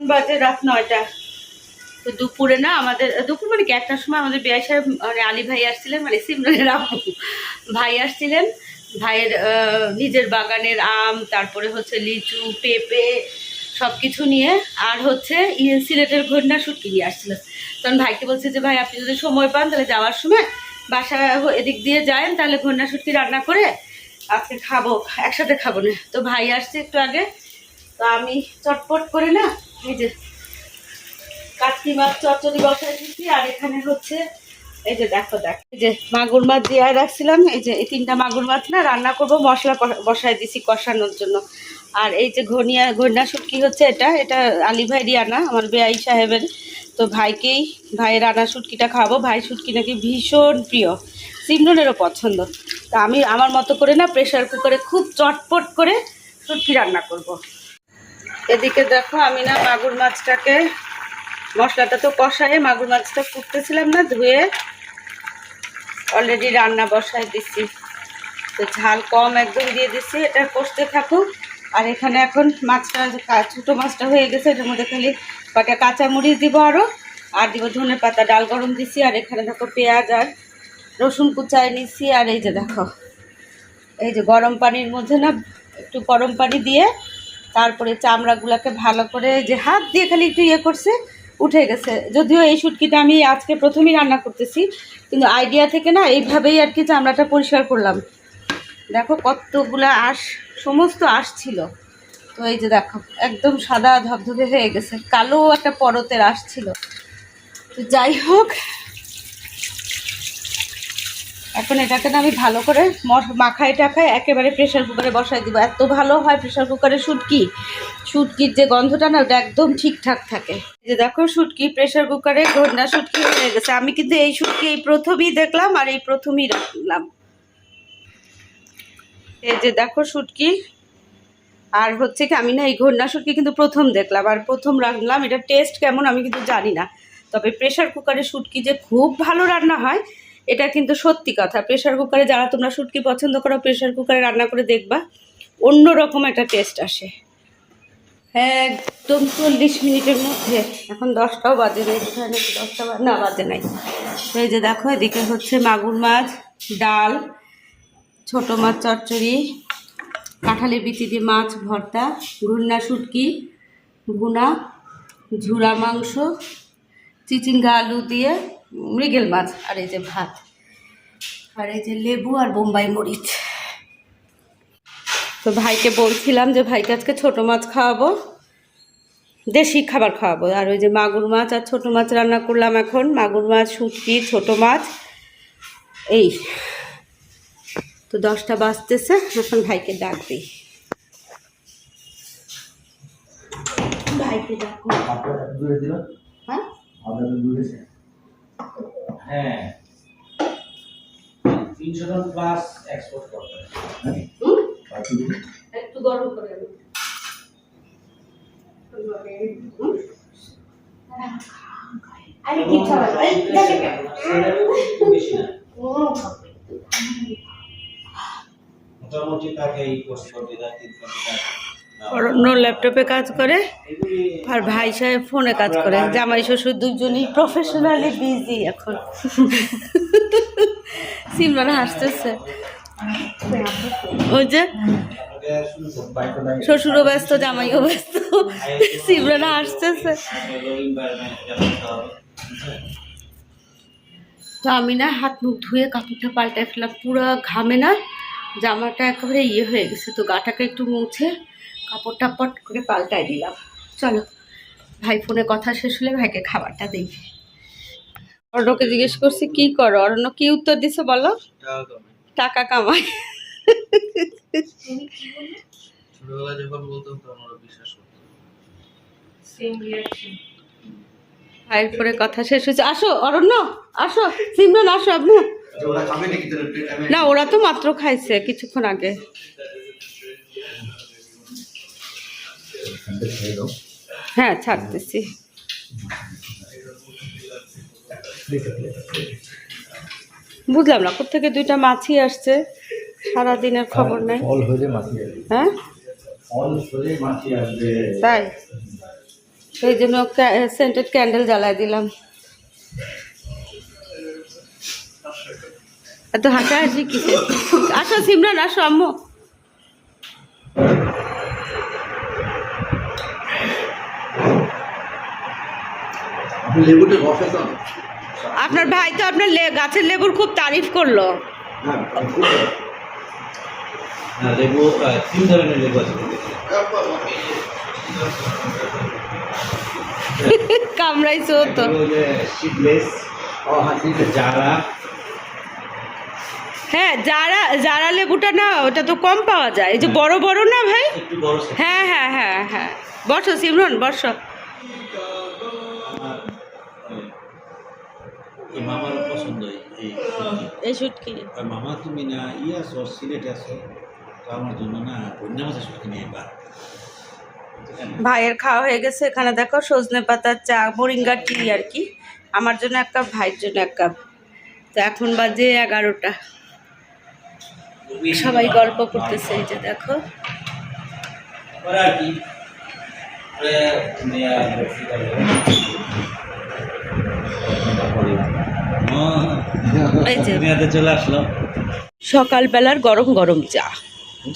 বাজে রাত নয়টা। তো দুপুরে না আমাদের, দুপুর মানে কি? একটার সময় আমাদের বিয়ে সাহেব মানে আলী ভাই আসছিলেন মানে সিমরানের আব্বু। ভাই আসছিলেন। ভাইয়ের নিজের বাগানের আম, তারপরে হচ্ছে লিচু, পেঁপে সব কিছু নিয়ে, আর হচ্ছে ইয়ে সিলেটের ঘটনা শুটকি নিয়ে আসছিল। তখন ভাইকে বলছে যে, ভাই, আপনি যদি সময় পান, তাহলে যাওয়ার সময় বাসা এদিক দিয়ে যায়েন, তাহলে ঘন্না শুটকি রান্না করে আজকে খাব, একসাথে খাব। না তো ভাই আসছে একটু আগে। তো আমি চটপট করে না এই যে কাটকি মাছ, চচ্চড়ি বসাই দিচ্ছি আর এখানে হচ্ছে, এই যে দেখো, দেখ। এই যে মাগুর মাছ দিয়ে রাখছিলাম, এই যে এই তিনটা মাগুর মাছ না রান্না করব, মশলা বসাই দিছি কষানোর জন্য। আর এই যে ঘনিয়া ঘন্যা শুটকি হচ্ছে এটা এটা আলী ভাই আনা, আমার বেআই সাহেবের। তো ভাইকেই, ভাইয়ের আনা শুটকিটা খাব, ভাই শুটকি নাকি ভীষণ প্রিয়, সিমরনেরও পছন্দ। তা আমি আমার মতো করে না প্রেশার কুকারে খুব চটপট করে শুটকি রান্না করব। এদিকে দেখো, আমি না মাগুর মাছটাকে মশলাটা তো কষায় মাগুর মাছটা কুটতেছিলাম না, ধুয়ে অলরেডি রান্না বসাই দিচ্ছি তো ঝাল কম একদম দিয়ে দিচ্ছি এটা কষতে থাকুক। আর এখানে এখন মাছটা ছোটো মাছটা হয়ে গেছে, এটার মধ্যে খালি কটা কাঁচামরিচ দিব আরও আর দিব ধনে পাতা, ডাল গরম দিছি, আর এখানে দেখো পেঁয়াজ আর রসুন কুচায় নিচ্ছি আর এই যে দেখো, এই যে গরম পানির মধ্যে না, একটু গরম পানি দিয়ে তারপরে চামড়াগুলোকে ভালো করে যে হাত দিয়ে খালি একটু ইয়ে করছে, উঠে গেছে। যদিও এই শুটকিটা আমি আজকে প্রথমেই রান্না করতেছি, কিন্তু আইডিয়া থেকে না এইভাবেই আর কি চামড়াটা পরিষ্কার করলাম। দেখো কতগুলা আঁশ, সমস্ত আঁশ ছিল। তো এই যে দেখো, একদম সাদা ধবধবে হয়ে গেছে। কালো একটা পরতের আঁশ ছিল। তো যাই হোক এখন এটাকে আমি ভালো করে মাখায় টাখায় একেবারে প্রেশার কুকারে বসাই দিব। এত ভালো হয় প্রেশার কুকারে শুটকি? শুটকির যে গন্ধটা না, ওটা একদম ঠিকঠাক থাকে। যে দেখো শুটকি প্রেশার কুকারে ঘণ্টা শুটকি হয়ে গেছে। আমি কিন্তু এই শুটকি এই প্রথমেই দেখলাম আর এই প্রথমেই রাখলাম। এই যে দেখো শুটকি। আর হচ্ছে কি, আমি না এই ঘন্না শুটকি কিন্তু প্রথম দেখলাম। আর প্রথম রাখলাম, এটা টেস্ট কেমন আমি কিন্তু জানি না। তবে প্রেশার কুকারে শুটকি যে খুব ভালো রান্না হয় এটা কিন্তু সত্যি কথা। প্রেশার কুকারে যারা তোমরা শুটকি পছন্দ করো প্রেশার কুকারে রান্না করে দেখবা অন্য রকম একটা টেস্ট আসে। একদম চল্লিশ মিনিটের মধ্যে। এখন দশটাও বাজে নেই দশটা না, বাজে নাই। তো এই যে দেখো, এদিকে হচ্ছে মাগুর মাছ, ডাল, ছোট মাছ চচ্চড়ি, কাঁঠালি বিচি দিয়ে মাছ ভর্তা ঘুন্না শুটকি, ভুনা, ঝুরা মাংস, চিচিঙ্গা আলু দিয়ে মৃগেল মাছ আর এই যে ভাত। আর এই যে লেবু আর বোম্বাই মরিচ। তো ভাইকে বলছিলাম যে ভাইকে আজকে ছোটো মাছ খাওয়াবো দেশি খাবার খাওয়াবো। আর ওই যে মাগুর মাছ আর ছোটো মাছ রান্না করলাম এখন। মাগুর মাছ শুটকি ছোটো মাছ এই। তো দশটা বাজতেছে এখন ভাইকে ডাক দিই। ভাইকে ডাকো হ্যাঁ? হ্যাঁ। তিনশো টন প্লাস এক্সপোর্ট করতে একটু গরম করে আরে কি খাবার এই বেশি না। মোটামুটি তাকে এই কোর্স করতে যায় তিন কোটি টাকা অরণ্য ল্যাপটপে কাজ করে আর ভাই সাহেব ফোনে কাজ করে। জামাই শ্বশুর দুজনই প্রফেশনালি বিজি এখন। সিমরান হাসতেছে। ওই যে শ্বশুরও ব্যস্ত, জামাইও ব্যস্ত। সিমরান হাসতেছে। তো আমি না হাত মুখ ধুয়ে কাপড়টা পাল্টাই ফেলাম পুরো ঘামে না। জামাটা একেবারে ইয়ে হয়ে গেছে, তো গাটাকে একটু মুছে কাপড়টা পট করে পাল্টাই দিলাম। চলো ভাই ফোনে কথা শেষ হলে ভাইকে খাবারটা দিই। অরণ্যকে জিজ্ঞেস করছি কি করো? অরণ্য কি উত্তর দিছে বলো? টাকা কামাই। ছোটবেলা যখন বলতাম তখন ওরা বিশ্বাস করতো। ভাইয়ের পরে কথা শেষ হয়েছে। আসো অরণ্য আসো সিমরন আসো আপনি। ওরা খাবে নাকি তোর প্লেট আমি না ওরা তো মাত্র খাইছে কিছুক্ষণ আগে। হ্যাঁ ছাড়তেছি। বুঝলাম না কোথেকে দুইটা মাছি আসছে? সারাদিনের খবর নাই। হ্যাঁ? তাই? সেই জন্য সেন্টেড ক্যান্ডেল জ্বালায় দিলাম। এত হাসাহাসি কিসে আসো সিমরান আসো আম্মু লেবুটা রস আছে না? আপনার ভাই তো আপনার গাছের লেবুর খুব তারিফ করল। হ্যাঁ, হ্যাঁ, লেবু তিন ধরনের লেবু আছে। কামড়াইছো তো। হ্যাঁ। যারা হ্যাঁ যারা যারা লেবুটা না ওটা তো কম পাওয়া যায়। এই যে বড় বড় না ভাই? একটু বড় size। হ্যাঁ হ্যাঁ হ্যাঁ হ্যাঁ। বসো সিমরন বসো আমার, আহ, পছন্দ এই- শুটকি মামা তুমি না ইয়ে আছো সিলেটে আছো তো আমার জন্য না ধন্য মাছের শুটকি নিয়ে বা ভাইয়ের খাওয়া হয়ে গেছে এখানে দেখো সজনে পাতার চা মোরিঙ্গা টি আর কি। আমার জন্য এক কাপ ভাইয়ের জন্য এক কাপ। তো এখন বাজে এগারোটা। সবাই গল্প করতেছে এই যে দেখো। আর কি ওরা নিয়ে আসবে, ঠিক আছে। ও, এই যে দুনিয়াতে চলে আসলো সকালবেলার গরম গরম চা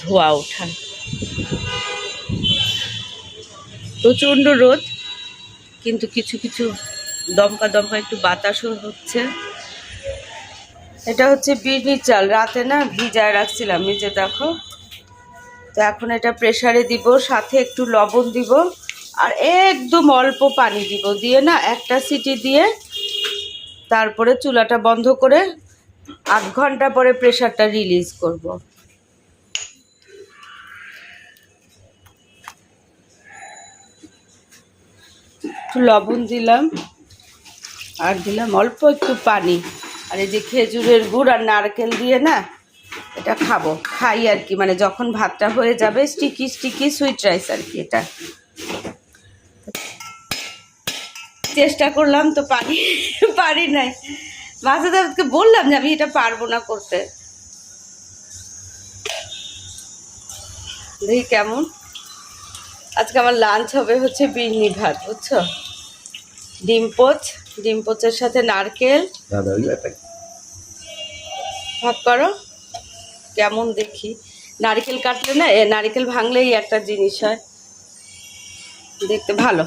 ধোয়া ওঠা প্রচণ্ড রোদ কিন্তু কিছু কিছু দমকা দমকা একটু বাতাসও হচ্ছে। এটা হচ্ছে বিড়নি চাল। রাতে না ভিজায় রাখছিলাম এই যে দেখো। তো এখন এটা প্রেসারে দিব সাথে একটু লবণ দিব আর একদম অল্প পানি দিব। দিয়ে না একটা সিটি দিয়ে তারপরে চুলাটা বন্ধ করে আধ ঘণ্টা পরে প্রেশারটা রিলিজ করব। একটু লবণ দিলাম আর দিলাম অল্প একটু পানি। আর এই যে খেজুরের গুড় আর নারকেল দিয়ে না, এটা খাব। খাই আর কি মানে যখন ভাতটা হয়ে যাবে স্টিকি স্টিকি সুইট রাইস আর কি এটা। চেষ্টা করলাম তো পারি পারি নাই। মাঝে দাদকে বললাম যে আমি এটা পারব না করতে। দেখি কেমন। আজকে আমার লাঞ্চ হবে হচ্ছে বিড়নি ভাত বুঝছ? ডিম পোচ ডিম পোচের সাথে নারকেল। ভাগ করো। কেমন দেখি। নারকেল কাটলে না এ নারকেল ভাঙলেই একটা জিনিস হয়। দেখতে ভালো।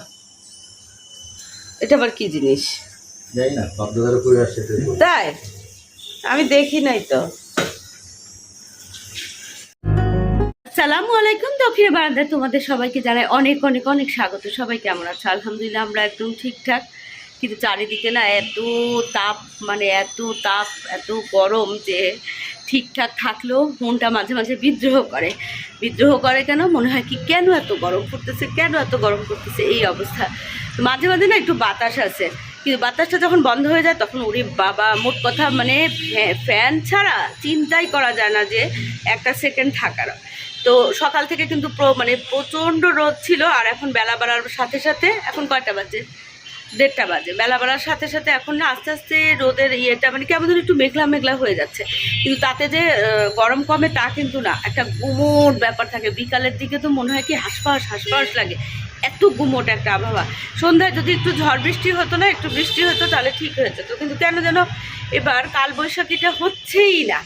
এটা আবার কি জিনিস। তাই? আমি দেখি নাই তো। সালামু আলাইকুম দক্ষিণ বারান্দায় তোমাদের সবাইকে জানাই অনেক অনেক অনেক স্বাগত। সবাই কেমন আছে? আলহামদুলিল্লাহ আমরা একদম ঠিকঠাক। কিন্তু চারিদিকে না এত তাপ মানে এত তাপ এত গরম যে ঠিকঠাক থাকলেও মনটা মাঝে মাঝে বিদ্রোহ করে। বিদ্রোহ করে কেন? মনে হয় কি কেন এত গরম করতেছে কেন এত গরম করতেছে এই অবস্থা। মাঝে মাঝে না একটু বাতাস আছে। কিন্তু বাতাসটা যখন বন্ধ হয়ে যায় তখন ওরে বাবা, মোট কথা মানে ফ্যা- ফ্যান ছাড়া চিন্তাই করা যায় না যে একটা সেকেন্ড থাকার। তো সকাল থেকে কিন্তু মানে প্রচণ্ড রোদ ছিল আর এখন বেলা বাড়ার সাথে সাথে এখন কয়টা বাজে? দেড়টা বাজে। বেলা বাড়ার সাথে সাথে এখন না আস্তে আস্তে রোদের ইয়েটা মানে কেমন একটু মেঘলা মেঘলা হয়ে যাচ্ছে। কিন্তু তাতে যে গরম কমে তা কিন্তু না। একটা গুমোট ব্যাপার থাকে। বিকালের দিকে তো মনে হয় কি হাঁসফাঁস হাঁসফাঁস লাগে। এত গুমোট একটা আবহাওয়া। সন্ধ্যায় যদি একটু ঝড় বৃষ্টি হতো না, একটু বৃষ্টি হতো, তাহলে ঠিক হয়ে যেত। কিন্তু কেন যেন এবার কালবৈশাখীটা হচ্ছেই না।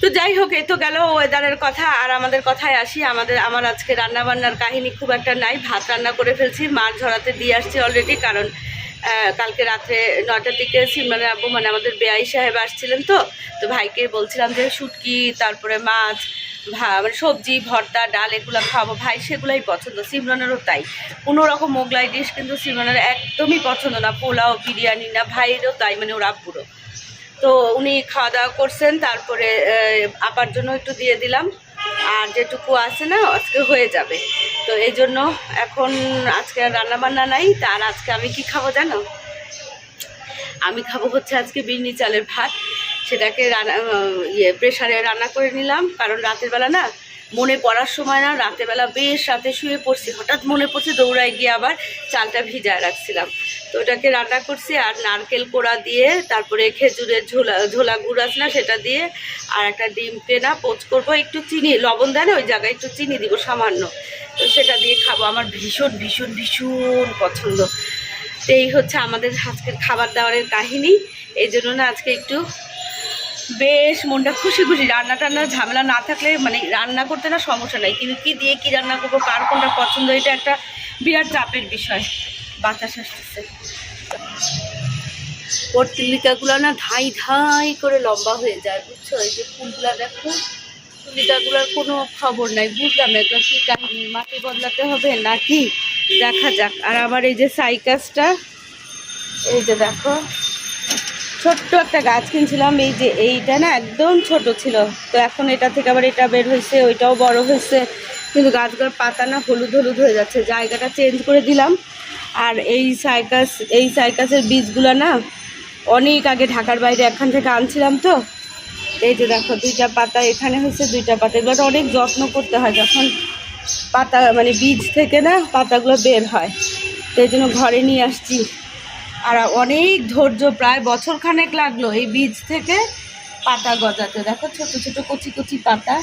তো যাই হোক এই তো গেল ওয়েদারের কথা। আর আমাদের কথায় আসি, আমাদের, আমার আজকে রান্না বান্নার কাহিনী খুব একটা নাই। ভাত রান্না করে ফেলছি মাছ ঝরাতে দিয়ে আসছি অলরেডি কারণ কালকে রাত্রে নটার দিকে সিমরানের আব্বু মানে আমাদের বেআই সাহেব আসছিলেন তো তো ভাইকে বলছিলাম যে শুটকি তারপরে মাছ মানে সবজি, ভর্তা, ডাল এগুলো খাওয়াবো ভাই, সেগুলাই পছন্দ। সিমরানেরও তাই। কোনো রকম মোগলাই ডিশ কিন্তু সিমরানের একদমই পছন্দ না। পোলাও, বিরিয়ানি না, ভাইয়েরও তাই মানে ওর আব্বুরও। তো উনি খাওয়া দাওয়া করছেন, তারপরে আপার জন্য একটু দিয়ে দিলাম। আর যেটুকু আছে না, আজকে হয়ে যাবে। তো এই জন্য এখন আজকে আর রান্না বান্না নাই তার আজকে আমি কি খাব জানো? আমি খাব হচ্ছে আজকে বিন্নি চালের ভাত। সেটাকে রান্না ইয়ে প্রেশারে রান্না করে নিলাম। কারণ রাতের বেলা না, মনে পড়ার সময় না, রাতের বেলা বেশ রাতে শুয়ে পড়ছি। হঠাৎ মনে পড়ছে দৌড়ায় গিয়ে আবার চালটা ভিজায় রাখছিলাম। তো ওটাকে রান্না করছি আর নারকেল কোড়া দিয়ে, তারপরে খেজুরের ঝোলা ঝোলা গুড় আছে না, সেটা দিয়ে আর একটা ডিম কেনা পোচ করব। একটু চিনি, লবণ দেয় না, ওই জায়গায় একটু চিনি দিব সামান্য। তো সেটা দিয়ে খাব। আমার ভীষণ ভীষণ ভীষণ পছন্দ। তো এই হচ্ছে আমাদের আজকের খাবার দাবারের কাহিনী। এই জন্য না, আজকে একটু বেশ মনটা খুশি খুশি। রান্না টান্নার ঝামেলা না থাকলে মানে রান্না করতে না সমস্যা নাই। কিন্তু কী দিয়ে কি রান্না করব, কার কোনটা পছন্দ, এটা একটা বিরাট চাপের বিষয়। বাতাস আসতেছে। পর্তিলিকাগুলো না ধাই ধাই করে লম্বা হয়ে যায়, বুঝছ? এই যে ফুলগুলা দেখো ফুলিকাগুলোর কোনো খবর নাই। বুঝলাম এটা কি কাহিনী? মাটি বদলাতে হবে নাকি? দেখা যাক। আর আবার এই যে সাইকাসটা, এই যে দেখো। ছোট্ট একটা গাছ কিনছিলাম। এই যে এইটা না একদম ছোট ছিল। তো এখন এটা থেকে আবার এটা বের হয়েছে, ওইটাও বড় হয়েছে। কিন্তু গাছগুলোর পাতা না হলুদ হলুদ হয়ে যাচ্ছে। জায়গাটা চেঞ্জ করে দিলাম। আর এই সাইকাস এই সাইকাসের বীজগুলো না অনেক আগে ঢাকার বাইরে এখান থেকে আনছিলাম তো। এই যে দেখো, দুইটা পাতা এখানে হয়েছে, দুইটা পাতা। এগুলো অনেক যত্ন করতে হয় যখন পাতা মানে বীজ থেকে না পাতাগুলো বের হয়। তো এই জন্য ঘরে নিয়ে আসছি। আর অনেক ধৈর্য, প্রায় বছর খানেক লাগল এই বীজ থেকে পাতা গজাতে। দেখো ছোট ছোট কচি কচি পাতা।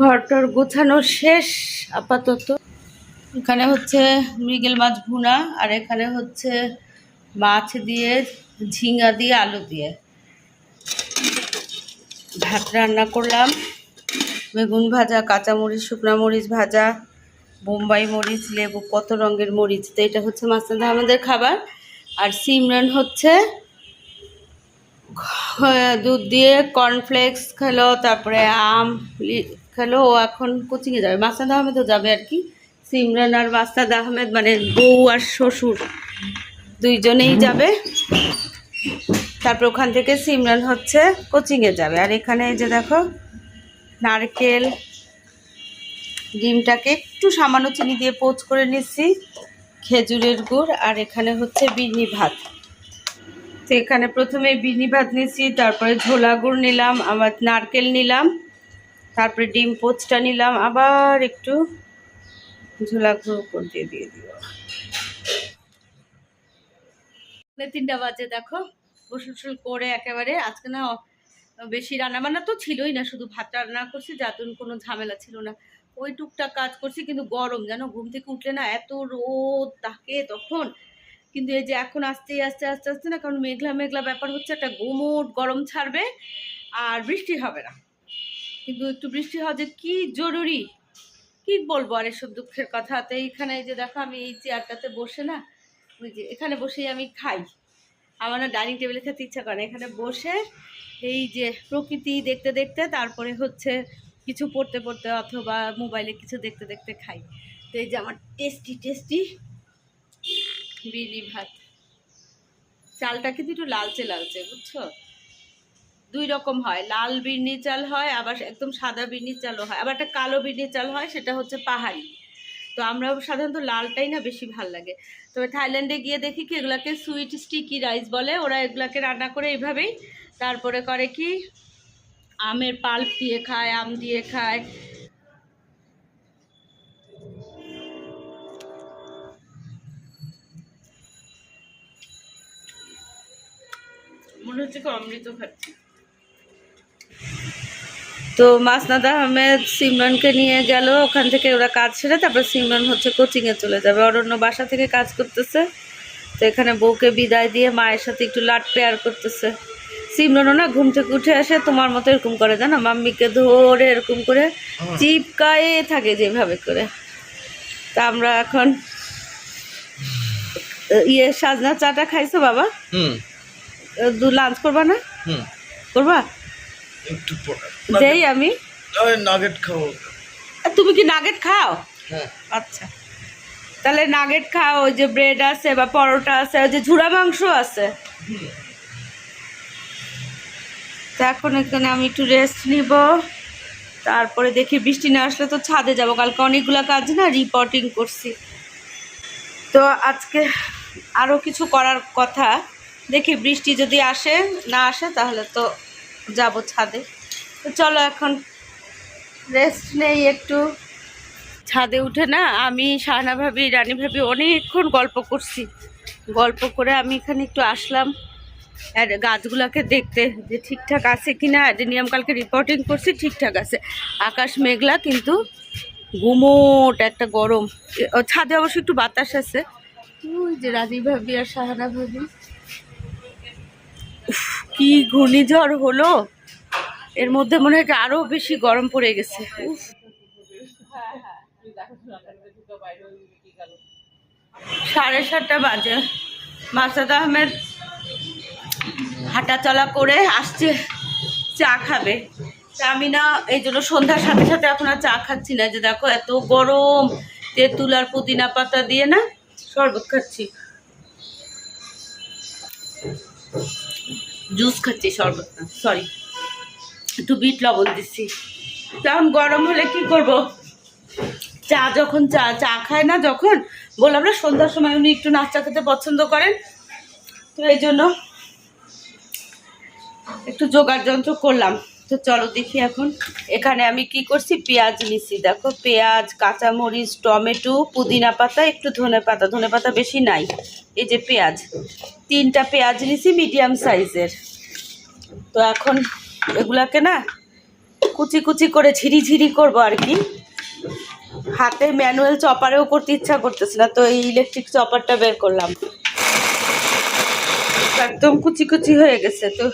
ঘরটর গোছানো শেষ, আপাতত। এখানে হচ্ছে মৃগেল মাছ ভুনা, আর এখানে হচ্ছে মাছ দিয়ে ঝিঙ্গা দিয়ে, আলু দিয়ে। ভাত রান্না করলাম। বেগুন ভাজা, কাঁচামরিচ, শুকনা মরিচ ভাজা, বোম্বাই মরিচ, লেবু কত রঙের মরিচ। তো এটা হচ্ছে মাস্তাদ আহমেদের খাবার। আর সিমরান হচ্ছে দুধ দিয়ে কর্নফ্লেক্স খেলো, তারপরে আম খেলো। ও এখন কোচিংয়ে যাবে। মাস্তাদ আহমেদও যাবে আর কি। সিমরান আর মাস্তাদ আহমেদ মানে বউ আর শ্বশুর দুইজনেই যাবে। তারপর ওখান থেকে সিমরান হচ্ছে কোচিংয়ে যাবে। আর এখানে এই যে দেখো নারকেল, ডিমটাকে একটু সামান্য চিনি দিয়ে পোচ করে নিচ্ছি, খেজুরের গুড়, আর এখানে হচ্ছে বিনি ভাত। তো এখানে প্রথমে বিনি ভাত নিচ্ছি, তারপরে ঝোলা গুড় নিলাম, আবার নারকেল নিলাম, তারপরে ডিম পোচটা নিলাম, আবার একটু ঝোলা গুঁড়ো করে দিয়ে দিয়ে দিব তিনটা বাজে, দেখো। গোসল করে একেবারে, আজকে না বেশি রান্না বান্না তো ছিলই না, শুধু ভাত রান্না করছি, যাতুন কোনো ঝামেলা ছিল না। ওই টুকটাক কাজ করছি, কিন্তু গরম যেন ঘুম থেকে উঠলে না এত রোদ তাকে তখন। কিন্তু এই যে এখন আস্তে আস্তে আস্তে আস্তে না, কারণ মেঘলা মেঘলা ব্যাপার হচ্ছে, একটা গুমোট গরম ছাড়বে আর বৃষ্টি হবে না। কিন্তু একটু বৃষ্টি হওয়া যে কী জরুরি? কি বলব আর এসব দুঃখের কথা? তো এইখানে এই যে দেখো, আমি এই চেয়ারটাতে বসে না, ওই যে এখানে বসেই আমি খাই। আমার ডাইনিং টেবিলে খেতে ইচ্ছা করে এখানে বসে এই যে প্রকৃতি দেখতে দেখতে, তারপরে হচ্ছে কিছু পড়তে পড়তে অথবা মোবাইলে কিছু দেখতে দেখতে খাই। তো এই যে আমার টেস্টি টেস্টি বিলি ভাত। চালটা কিন্তু একটু লালচে লালচে, বুঝছ? দুই রকম হয়। লাল বির্নি চাল হয়, আবার একদম সাদা বির্নি চালও হয়। আবার একটা কালো বির্নি চাল হয়, সেটা হচ্ছে পাহাড়ি। তো আমরা সাধারণত লালটাই না বেশি ভালো লাগে। তবে থাইল্যান্ডে গিয়ে দেখি কি এগুলাকে সুইট স্টিকি রাইস বলে, ওরা এগুলাকে রান্না করে এইভাবেই তারপরে করে কি আমের পাল্প দিয়ে খায়, আম দিয়ে খায়। মনে হচ্ছে অমৃত খাচ্ছি। তো মাসনাদ আহমেদ সিমরানকে নিয়ে গেল ওখান থেকে ওরা কাজ সেরে তারপর সিমরান হচ্ছে কোচিংয়ে চলে যাবে। অরণ্য বাসা থেকে কাজ করতেছে। তো এখানে বউকে বিদায় দিয়ে মায়ের সাথে একটু লাট পেয়ার করতেছে। সিমরানও না ঘুম থেকে উঠে আসে তোমার মতো এরকম করে জানো? মাম্মিকে ধরে এরকম করে চিপকায়ে থাকে যেভাবে করে। তা আমরা এখন ইয়ে সাজনা চাটা খাইছো বাবা? হুম। দু লাঞ্চ করবা না? করবা? একটু যেই আমি। নাগেট খাব। তুমি কি নাগেট খাও? হ্যাঁ। আচ্ছা। তাহলে নাগেট খাও ওই যে ব্রেড আছে বা পরোটা আছে ওই যে ঝুড়া মাংস আছে। তো এখন এখানে আমি একটু রেস্ট নিব। তারপরে দেখি বৃষ্টি না আসলে তো ছাদে যাব। কালকে অনেকগুলো কাজ না রিপোর্টিং করছি। তো আজকে আরও কিছু করার কথা। দেখি বৃষ্টি যদি আসে না আসে তাহলে তো যাব ছাদে। তো চলো এখন রেস্ট নেই একটু। ছাদে উঠে না আমি, শাহানা ভাবি, রানী ভাবি অনেকক্ষণ গল্প করছি। গল্প করে আমি এখানে একটু আসলাম। আর গাছগুলোকে দেখতে, যে ঠিকঠাক আছে কি না নিয়ম কালকে রিপোর্টিং করছি, ঠিকঠাক আছে। আকাশ মেঘলা কিন্তু গুমোট একটা গরম। ছাদে অবশ্য একটু বাতাস আছে। ওই যে রানী ভাবি আর শাহানা ভাবি। কি ঘূর্ণিঝড় হলো? এর মধ্যে মনে হয় আরও বেশি গরম পড়ে গেছে। সাড়ে সাতটা বাজে। মাসাদ আহমেদ হাঁটাচলা করে আসছে, চা খাবে। আমি না এই জন্য সন্ধ্যার সাথে সাথে এখন আর চা খাচ্ছি না। যে দেখো এত গরম, তেঁতুল আর পুদিনা পাতা দিয়ে না শরবত খাচ্ছি। জুস খাচ্ছি শরবত। না সরি একটু বিট লবণ দিচ্ছি। তখন গরম হলে কি করব? চা যখন চা চা খায় না যখন, বললাম না, সন্ধ্যার সময় উনি একটু নাস্তা খেতে পছন্দ করেন। তো এই জন্য একটু জোগাড় যন্ত্র করলাম। তো চলো দেখি এখন। এখানে আমি কি করছি? পেঁয়াজ নিছি। দেখো, পেঁয়াজ, কাঁচামরিচ, টমেটো, পুদিনা পাতা, একটু ধনে পাতা। ধনে পাতা বেশি নাই। এই যে পেঁয়াজ। তিনটা পেঁয়াজ নিছি মিডিয়াম সাইজের। তো এখন এগুলাকে না কুচি কুচি করে ঝিরি ঝিরি করব আর কি। হাতে ম্যানুয়াল চপারেও করতে ইচ্ছা করতেছে না, তো এই ইলেকট্রিক চপারটা বের করলাম। একদম কুচি কুচি হয়ে গেছে, তো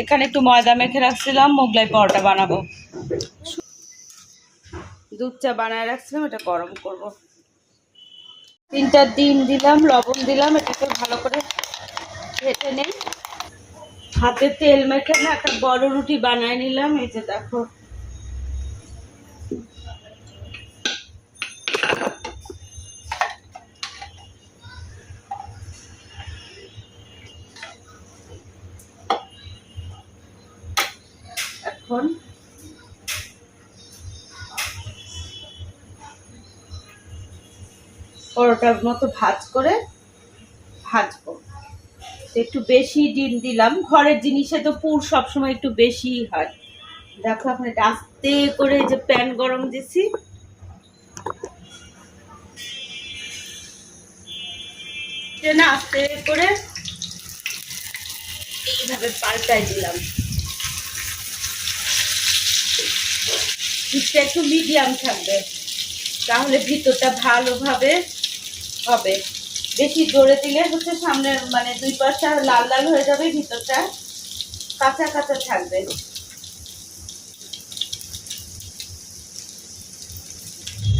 এখানে একটু ময়দা মেখে রাখছিলাম, মোগলাই পরোটা বানাবো। দুধ চা বানায় রাখছিলাম, এটা গরম করব। তিনটা ডিম দিলাম, লবণ দিলাম, এটাকে ভালো করে ঘেটে নেই। হাতে তেল মেখে না, একটা বড় রুটি বানায় নিলাম, এই যে দেখো। পরোটার মতো ভাজ করে ভাজবো। একটু বেশি ডিম দিলাম। ঘরের জিনিসে তো পুর সবসময় একটু বেশি হয়। দেখো এটা আস্তে করে যে প্যান গরম দিছি। না আস্তে করে এইভাবে পাল্টাই দিলাম। হিটটা একটু মিডিয়াম থাকবে। তাহলে ভিতরটা ভালোভাবে হবে। বেশি জোরে দিলে হচ্ছে সামনে মানে দুই পাশটা লাল লাল হয়ে যাবে, ভিতরটা কাঁচা কাঁচা থাকবে।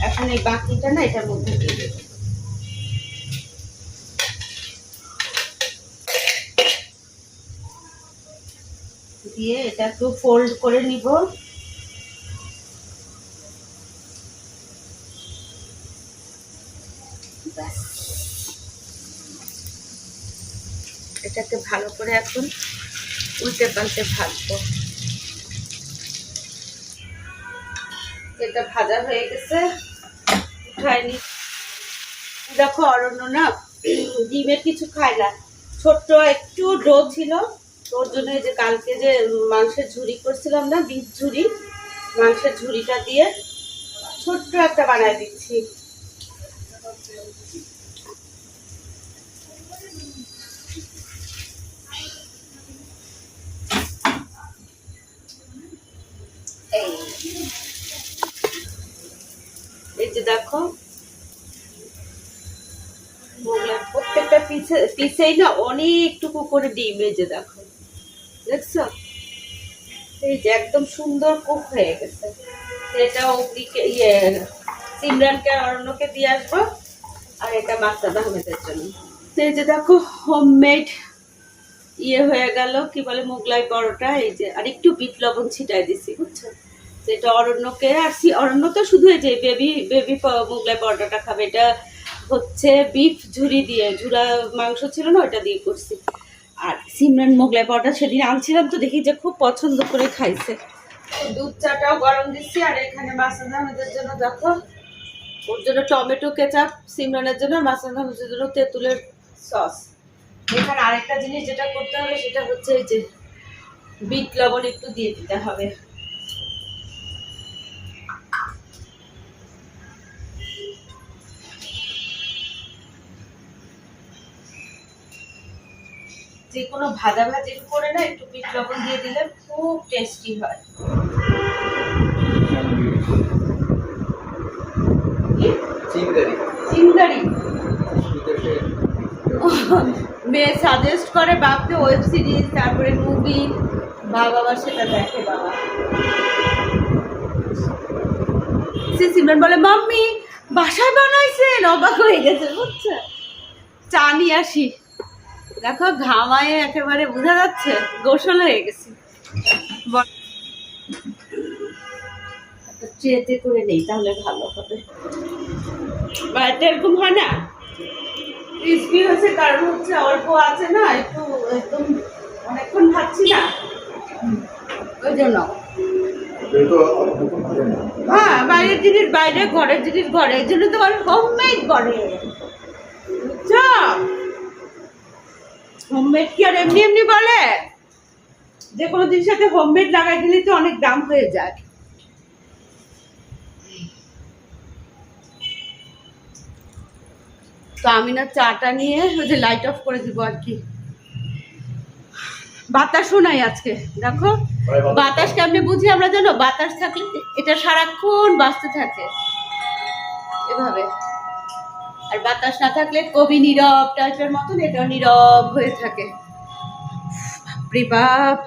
এখন এই বাকিটা না এটার মধ্যে দিয়ে দেবো। দিয়ে এটা একটু ফোল্ড করে নিব। এটাকে ভালো করে এখন উল্টে পাল্টে ভাজবো। এটা ভাজা হয়ে গেছে। উঠায়নি। দেখো অরণ্য না, ডিমের কিছু খায় না। ছোট্ট একটু ডো ছিল। ওর জন্য যে কালকে যে মাংসের ঝুড়ি করছিলাম না বিফ ঝুড়ি, মাংসের ঝুড়িটা দিয়ে ছোট্ট একটা বানায় দিচ্ছি। যে দেখো। প্রত্যেকটা পিসে পিসেই না অনেকটুকু করে ডিম এই যে দেখো। দেখছ? এই যে একদম সুন্দর কুক হয়ে গেছে। এটা অগ্নিকে ইয়ে সিমরানকে আর অন্যকে দিয়ে আসব। আর এটা মাস্টার আহমেদের জন্য। এই যে দেখো হোমমেড ইয়ে হয়ে গেল। কি বলে, মোগলাই পরোটা। এই যে আর একটু বিট লবণ ছিটাই দিছি, বুঝছ? এটা অরণ্যকে, আর অরণ্য তো শুধু এই যে বেবি বেবি মোগলাই পরোটাটা খাবে, এটা হচ্ছে বিফ ঝুরি দিয়ে, ঝুরা মাংস ছিল না ওটা দিয়ে করছি। আর সিমরান মোগলাই পরোটা সেদিন আনছিলাম তো দেখি যে খুব পছন্দ করে খাইছে। দুধ চাটাও গরম দিচ্ছি, আর এখানে মাসাদ আহমেদের জন্য দেখো, ওর জন্য টমেটো, কেচাপ, সিমরানের জন্য আহমেদের জন্য তেঁতুলের সস। এখানে আরেকটা জিনিস যেটা করতে হবে, সেটা হচ্ছে এই যে বিট লবণ একটু দিয়ে দিতে হবে। যে কোনো ভাজা ভাজির উপরে না একটু বিট লবণ দিয়ে দিলে খুব টেস্টি হয়। চিংড়ি। মেয়ে সাজেস্ট করে বাপকে ওয়েব সিরিজ তারপরে মুভি বাবা আবার সেটা দেখে বাবা। সে সিমরান বলে মাম্মি বাসায় বানাইছেন? অবাক হয়ে গেছে বুঝছ চা নিয়ে আসি। দেখো, ঘামায় একেবারে বোঝা যাচ্ছে, গোসল হয়ে গেছি। ট্রেতে করে নেই, তাহলে ভালো হবে। বাড়িতে এরকম হয় না? ক্রিসপি হয়েছে কারণ হচ্ছে অল্প আছে না, একটু একদম অনেকক্ষণ খাচ্ছি না। ওই জন্য। হ্যাঁ বাইরের জিনিস, বাইরে ঘরের জিনিস ঘরে, এই জন্য তোমার হোমমেড করে বুঝছ? হোমমেড কি আর এমনি এমনি বলে? যে কোনো জিনিসের সাথে হোমমেড লাগাই দিলে তো অনেক দাম হয়ে যায়। তো আমি না চাটা নিয়ে ওই যে লাইট অফ করে দিব আর কি। বাতাসও নাই আজকে দেখো? বাতাস কেমনে বুঝি আমরা জানো বাতাস থাকলে এটা সারাক্ষণ বাঁচতে থাকে। এভাবে। আর বাতাস না থাকলে কবি নীরব টাইপের মতন এটাও নীরব হয়ে থাকে। বাপ,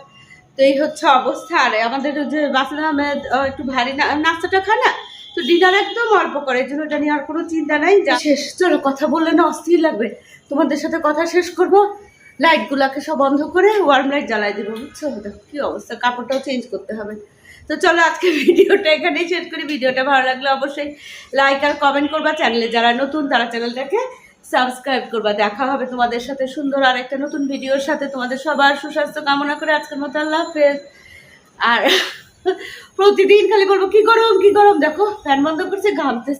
তো এই হচ্ছে অবস্থা। আর আমাদের যে বাসনা আহমেদ একটু ভারী নাস্তাটা খায় না? তো ডিনার একদম অল্প করে, এই জন্য এটা নিয়ে আর কোনো চিন্তা নাই। যা শেষ। চলো, কথা বললে না, অস্থির লাগবে। তোমাদের সাথে কথা শেষ করব। লাইটগুলোকে সব বন্ধ করে ওয়ার্ম লাইট জ্বালাই দেবো, বুঝছ? কি অবস্থা? কাপড়টাও চেঞ্জ করতে হবে। তো চলো আজকে ভিডিওটা এখানেই শেষ করি। ভিডিওটা ভালো লাগলে অবশ্যই লাইক আর কমেন্ট করবা। চ্যানেলে যারা নতুন, তারা চ্যানেলটাকে সাবস্ক্রাইব করবা। দেখা হবে তোমাদের সাথে সুন্দর আর একটা নতুন ভিডিওর সাথে। তোমাদের সবার সুস্বাস্থ্য কামনা করে আজকের মতো আল্লাহ হাফেজ। আর প্রতিদিন খালি বলব কি গরম কি গরম, দেখো, ফ্যান বন্ধ করছে ঘামতে